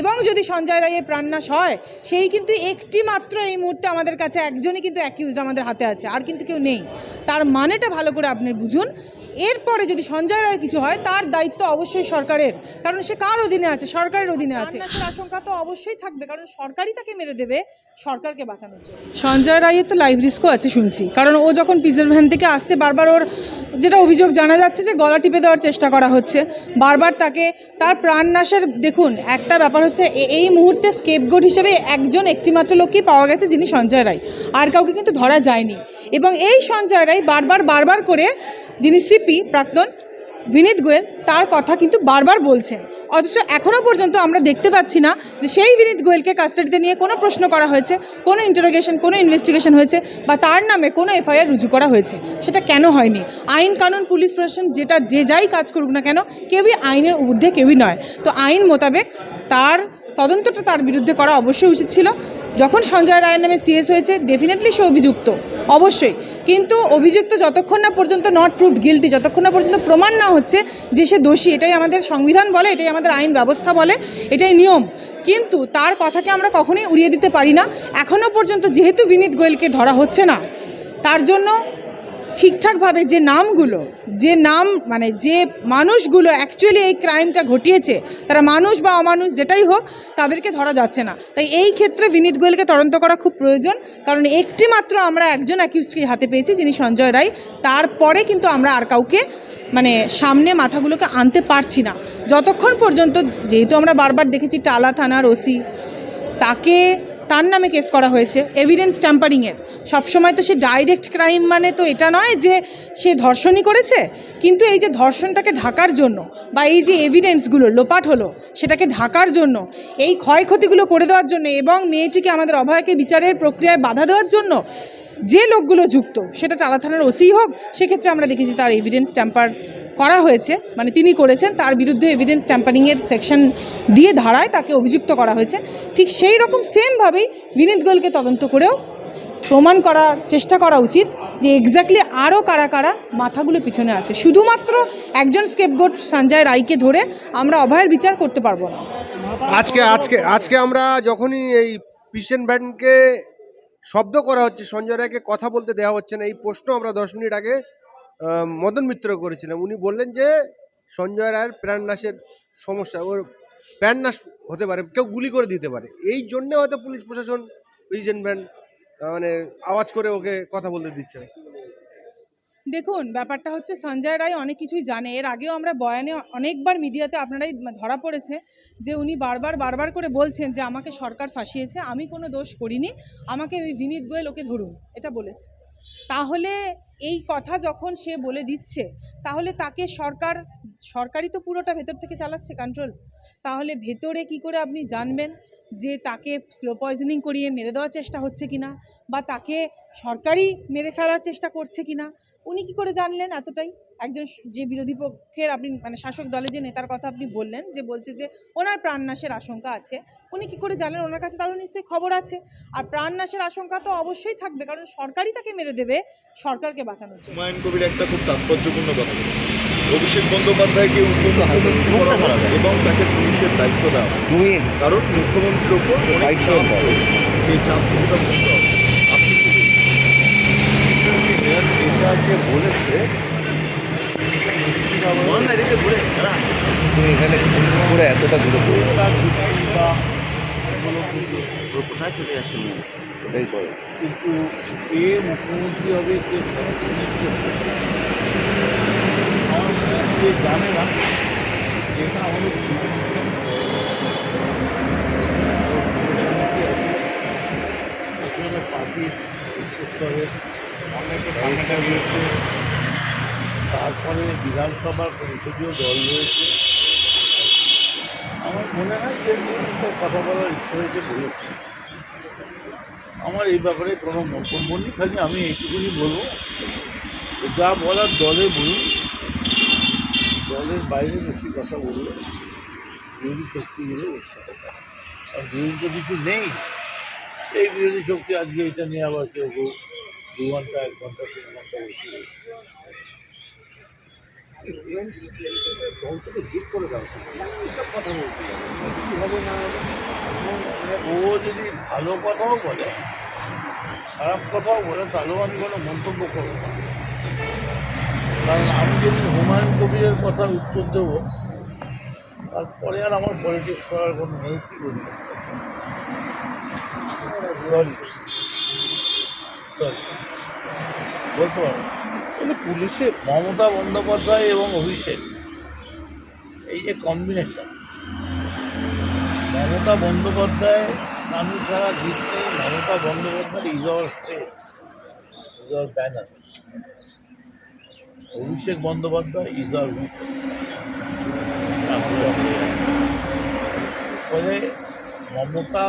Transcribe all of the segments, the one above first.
এবং যদি সঞ্জয় রায়ের প্রাণনাশ হয়, সেই কিন্তু একটি মাত্র এই মুহূর্তে আমাদের কাছে একজনই কিন্তু অ্যাকিউজড আমাদের হাতে আছে, আর কিন্তু কেউ নেই। তার মানেটা ভালো করে আপনি বুঝুন। এরপরে যদি সঞ্জয় রায়ের কিছু হয় তার দায়িত্ব অবশ্যই সরকারের। কারণ সে কার অধীনে আছে? সরকারের অধীনে আছে। আশঙ্কা তো অবশ্যই থাকবে কারণ সরকারই তাকে মেরে দেবে সরকারকে বাঁচানোর জন্য। সঞ্জয় রায়ের তো লাইভ রিস্কও আছে শুনছি। কারণ ও যখন পিজের ভ্যান থেকে আসছে বারবার ওর যেটা অভিযোগ জানা যাচ্ছে যে গলা টিপে দেওয়ার চেষ্টা করা হচ্ছে বারবার তাকে তার প্রাণনাশের দেখুন একটা ব্যাপার হচ্ছে এই মুহূর্তে স্কেপগোট হিসেবে একজন একটিমাত্র লোককেই পাওয়া গেছে যিনি সঞ্জয় রায়। আর কাউকে কিন্তু ধরা যায়নি। এবং এই সঞ্জয় রায় বারবার বারবার করে যিনি সিপি প্রাক্তন বিনীত গোয়েল, তার কথা কিন্তু বারবার বলছেন। অথচ এখনও পর্যন্ত আমরা দেখতে পাচ্ছি না যে সেই বিনীত গোয়েলকে কাস্টাডিতে নিয়ে কোনো প্রশ্ন করা হয়েছে, কোনো ইন্টারোগেশন কোনো ইনভেস্টিগেশন হয়েছে, বা তার নামে কোনো এফআইআর রুজু করা হয়েছে। সেটা কেন হয়নি? আইন কানুন, পুলিশ প্রশাসন যেটা যে যাই কাজ করুক না কেন, কেউই আইনের ঊর্ধ্বে, কেউই নয়। তো আইন মোতাবেক তার তদন্তটা তার বিরুদ্ধে করা অবশ্যই উচিত ছিল। যখন সঞ্জয় রায়ের নামে সিএস হয়েছে ডেফিনেটলি সে অভিযুক্ত। অবশ্যই। কিন্তু অভিযুক্ত যতক্ষণ না পর্যন্ত নট প্রুভ গিলটি যতক্ষণ না পর্যন্ত প্রমাণ না হচ্ছে যে সে দোষী, এটাই আমাদের সংবিধান বলে, এটাই আমাদের আইন ব্যবস্থা বলে, এটাই নিয়ম। কিন্তু তার কথাকে আমরা কখনোই উড়িয়ে দিতে পারি না। এখনও পর্যন্ত যেহেতু বিনীত গোয়েলকে ধরা হচ্ছে না, তার জন্য ঠিকঠাকভাবে যে নামগুলো, যে নাম মানে যে মানুষগুলো অ্যাকচুয়ালি এই ক্রাইমটা ঘটিয়েছে, তারা মানুষ বা অমানুষ যেটাই হোক, তাদেরকে ধরা যাচ্ছে না। তাই এই ক্ষেত্রে বিনীত গোয়েলকে তদন্ত করা খুব প্রয়োজন, কারণ একটি মাত্র আমরা একজন অ্যাকিউজকে হাতে পেয়েছি, যিনি সঞ্জয় রায়। তারপরে কিন্তু আমরা আর কাউকে মানে সামনে মাথাগুলোকে আনতে পারছি না। যতক্ষণ পর্যন্ত, যেহেতু আমরা বারবার দেখেছি টালা থানার ওসি, তাকে তার নামে কেস করা হয়েছে এভিডেন্স ট্যাম্পারিংয়ের সবসময় তো সে ডাইরেক্ট ক্রাইম মানে তো এটা নয় যে সে ধর্ষণই করেছে, কিন্তু এই যে ধর্ষণটাকে ঢাকার জন্য বা এই যে এভিডেন্সগুলো লোপাট হলো, সেটাকে ঢাকার জন্য, এই ক্ষয়ক্ষতিগুলো করে দেওয়ার জন্য এবং মেয়েটিকে আমাদের অভয়কে বিচারের প্রক্রিয়ায় বাধা দেওয়ার জন্য যে লোকগুলো যুক্ত, সেটা টালা থানার ওসি হোক, সেক্ষেত্রে আমরা দেখেছি তার এভিডেন্স ট্যাম্পার করা হয়েছে মানে তিনি করেছেন, তার বিরুদ্ধে এভিডেন্স ট্যাম্পারিংয়ের সেকশন দিয়ে ধারায় তাকে অভিযুক্ত করা হয়েছে। ঠিক সেই রকম সেমভাবেই বিনীত গোয়েলকে তদন্ত করেও প্রমাণ করার চেষ্টা করা উচিত যে এক্স্যাক্টলি আরও কারা কারা মাথাগুলো পিছনে আছে। শুধুমাত্র একজন স্কেপগোট সঞ্জয় রায়কে ধরে আমরা অভয়ের বিচার করতে পারব না। আজকে আজকে আজকে আমরা যখনই এই পিসেন ব্যান্ডকে শব্দ করা হচ্ছে, সঞ্জয় রায়কে কথা বলতে দেওয়া হচ্ছে না, এই প্রশ্ন আমরা দশ মিনিট আগে মদন মিত্র করেছিলাম উনি বললেন যে, সঞ্জয় রায়ের প্রাণনাশের সমস্যা, ওর প্রাণনাশ হতে পারে, কেউ গুলি করে দিতে পারে। এই জন্যে হয়তো পুলিশ প্রশাসন পিসেন ব্যান্ড মানে আওয়াজ করে ওকে কথা বলতে দিচ্ছে। দেখুন, ব্যাপারটা হচ্ছে সঞ্জয় রায় অনেক কিছুই জানে। এর আগেও আমরা বয়ানে অনেকবার মিডিয়াতে আপনারাই ধরা পড়েছে যে, উনি বারবার বারবার করে বলছেন যে, আমাকে সরকার ফাঁসিয়েছে, আমি কোনো দোষ করিনি, আমাকে ওই বিনীত গোয়েল ওকে ধরুন, এটা বলেছে। তাহলে এই কথা যখন সে বলে দিচ্ছে, তাহলে তাকে সরকার, সরকারই তো পুরোটা ভেতর থেকে চালাচ্ছে কন্ট্রোল তাহলে ভেতরে কি করে আপনি জানবেন যে তাকে স্লো পয়জনিং করিয়ে মেরে দেওয়ার চেষ্টা হচ্ছে কিনা? বা তাকে সরকারই মেরে ফেলার চেষ্টা করছে কিনা? উনি কি করে জানলেন এতটাই? একজন যে বিরোধী পক্ষের আপনি মানে শাসক দলে যে নেতার কথা আপনি বললেন, যে বলছে যে ওনার প্রাণনাশের আশঙ্কা আছে উনি কি করে জানেন? ওনার কাছে তাহলে নিশ্চয়ই খবর আছে। আর প্রাণনাশের আশঙ্কা তো অবশ্যই থাকবে কারণ সরকারই তাকে মেরে দেবে সরকারকে বাঁচানোর জন্য। হুমায়ুন কবির একটা খুব তাৎপর্যপূর্ণ কথা অভিষেক বন্দ্যোপাধ্যায়কে করা হবে এবং তাকে পুলিশের দায়িত্ব দেওয়া হবে। তুমি কারণ মুখ্যমন্ত্রীর ওপর সেই চাপ আপনি বলেছে মন তুমি এখানে পুরো এতটা দূরে পড়ে। বা কোথায় চলে যাচ্ছে ওটাই করো কিন্তু কে মুখ্যমন্ত্রী হবে কে যে জানে না যেটা আমাদের পার্টির উচ্চস্তরে অনেকে টাকাটা রয়েছে তারপরে বিধানসভার সংসদীয় দল রয়েছে। আমার মনে হয় যে কথা বলার ইচ্ছে হয়েছে বলেছে আমার এই ব্যাপারে কোনো মন্তব্য খালি আমি এইটুকুনি বলব যা বলার দলে বলুন, দলের বাইরে বেশি কথা বললে বিরোধী শক্তিগুলো উৎসাহ আর বিরোধী তো কিছু নেই। এই বিরোধী শক্তি আজকে এটা নিয়ে আবার কেউ কেউ দু ঘণ্টা, এক ঘণ্টা, তিন ঘণ্টা বসে রয়েছে। ও যদি ভালো কথাও বলে, খারাপ কথাও বলে, তাহলেও আমি কোনো মন্তব্য করব না। কারণ আমি যদি হুমায়ুন কবিরের কথা উত্তর দেবো, তারপরে আর আমার পলিটিক্স করার কোনো সরি সরি বলতে পারব কিন্তু পুলিশে মমতা বন্দ্যোপাধ্যায় এবং অভিষেক, এই যে কম্বিনেশন মমতা বন্দ্যোপাধ্যায় মানুষ যারা জিততে Mamata Bandyopadhyay is our face is our banner Abhishek Bandyopadhyay is weak ফলে মমতা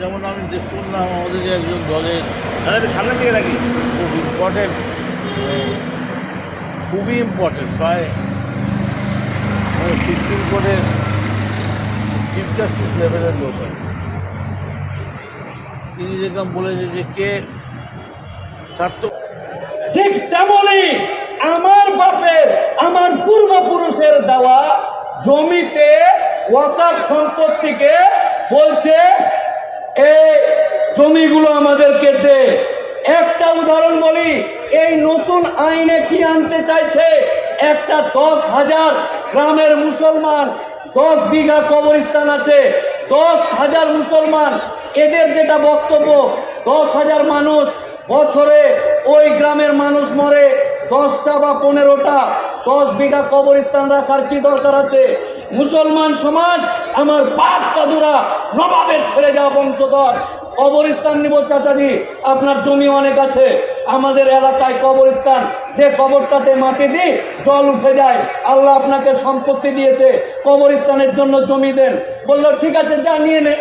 যেমন আমি শুনলাম আমাদের যে একজন দলের সামনে দিকে রাখি খুব ইম্পর্টেন্ট খুবই ইম্পর্টেন্ট প্রায় ফিফটিন করে চিফ জাস্টিস লেভেলের লোক। তিনি যেরকম বলেছে যে কে ছাত্র ঠিক তেমনি আমার বাপের আমার পূর্বপুরুষের দেওয়া জমিতে ওয়াকাফ সম্পত্তিকে বলছে এই জমিগুলো আমাদেরকে দে একটা উদাহরণ বলি, এই নতুন আইনে কি আনতে চাইছে? একটা দশ হাজার গ্রামের মুসলমান, দশ বিঘা কবরস্থান আছে। দশ হাজার মুসলমান, এদের যেটা বক্তব্য, দশ হাজার মানুষ বছরে ওই গ্রামের মানুষ মরে দশটা বা পনেরোটা দশ বিঘা কবরস্থান রাখার কি দরকার আছে? মুসলমান সমাজ, আমার বাপ দাদুরা নবাবের ছেড়ে যাওয়া বংশধর। কবরস্থান নিব চাচাজি, আপনার জমি অনেক আছে। আমাদের এলাকায় কবরস্থান, যে কবরটাতে মাটি দিই, জল উঠে যায়। আল্লাহ আপনাকে সম্পত্তি দিয়েছে, কবরস্থানের জন্য জমি দেন। বলল, ঠিক আছে, যা, নিয়ে নে।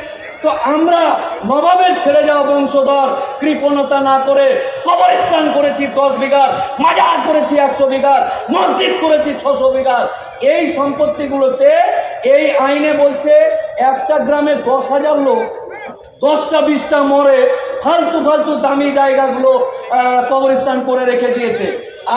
তো আমরা নবাবের ছেড়ে যাওয়া বংশধর, কৃপণতা না করে কবরস্থান করেছি, দশ বিঘার মাজার করেছি, একশো বিঘার, মসজিদ করেছি, ছশো বিঘার। এই সম্পত্তিগুলোতে এই আইনে বলছে একটা গ্রামে দশ হাজার লোক, দশটা বিশটা মরে ফালতু ফালতু দামি জায়গাগুলো কবরস্থান করে রেখে দিয়েছে।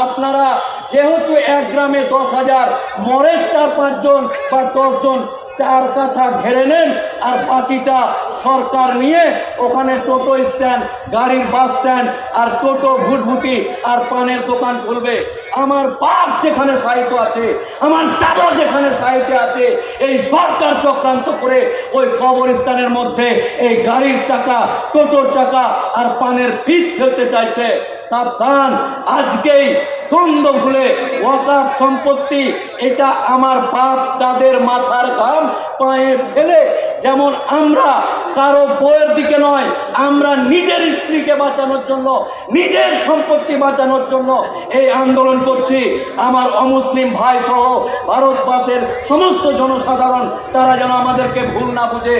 আপনারা যেহেতু এক গ্রামে দশ হাজার মরে চার পাঁচজন বা দশজন চার কাঠা ঘেরে নেন আর বাকিটা সরকার নিয়ে ওখানে টোটো স্ট্যান্ড, গাড়ির বাস স্ট্যান্ড আর টোটো ভুটভুটি আর পানের দোকান খুলবে। আমার বাপ যেখানে সাহিত্য আছে, আমার দাদা যেখানে সাহিত্য আছে, এই সরকার চক্রান্ত করে ওই কবরস্থানের মধ্যে এই গাড়ির চাকা, টোটোর চাকা আর পানের ফিট ফেলতে চাইছে। সাবধান, আজকেই দ্বন্দ্ব ভুলে ওয়াকাফ সম্পত্তি, এটা আমার বাপ দাদের মাথার ঘাম পায়ে ফেলে যেমন আমরা কারও বইয়ের দিকে নয়, আমরা নিজের স্ত্রীকে বাঁচানোর জন্য, নিজের সম্পত্তি বাঁচানোর জন্য এই আন্দোলন করছি। আমার অমুসলিম ভাই সহ ভারতবাসের সমস্ত জনসাধারণ, তারা যেন আমাদেরকে ভুল না বুঝে।